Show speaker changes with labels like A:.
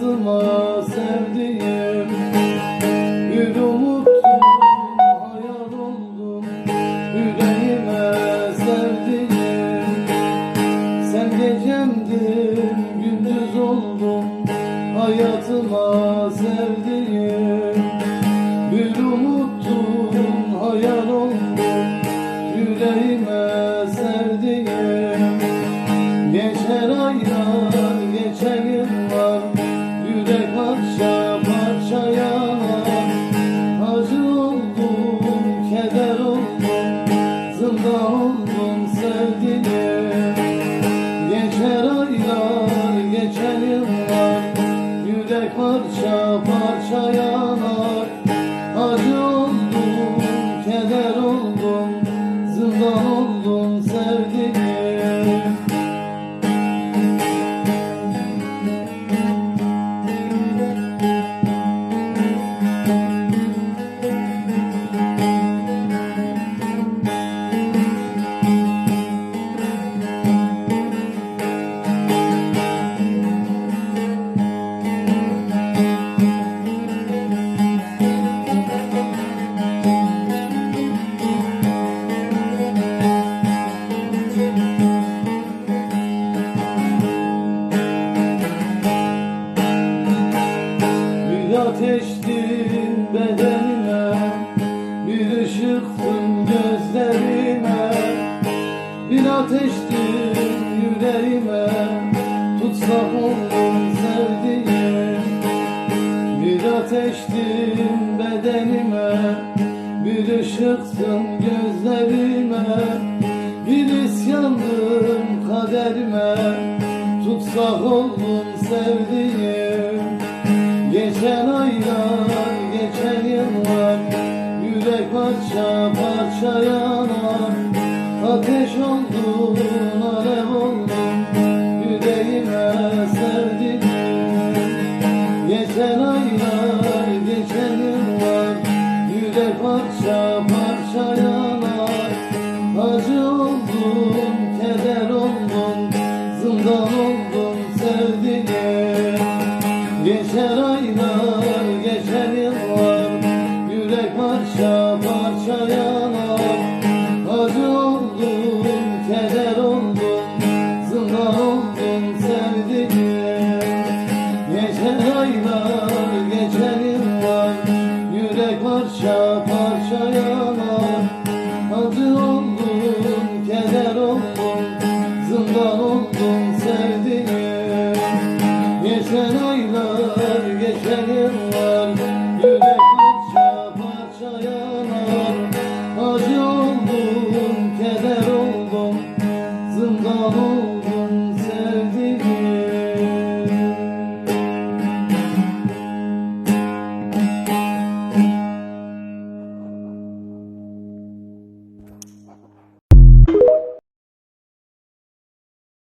A: yazma sevdiğim. Bir umuttum hayal oldum yüreğime sevdiğim. Sen gecemdin gündüz oldum hayatıma sevdiğim. Bir umuttum hayal ateştin bedenime Bir ışıktın gözlerime Bir ateştin yüreğime Tutsak oldum sevdiğim Bir ateştin bedenime Bir ışıktın gözlerime. Bir isyandın kaderime Tutsak oldum sevdiğim. Geçen Acı oldum, keder oldum Zindan oldum sevdiğine Geçer aylar, geçer yıllar Yürek parça parçaya kurban oldum sevdiğim. Geçen aylar, geçen yıllar Yürek parça parça yanar. Acı oldum, keder oldum Zindan oldum.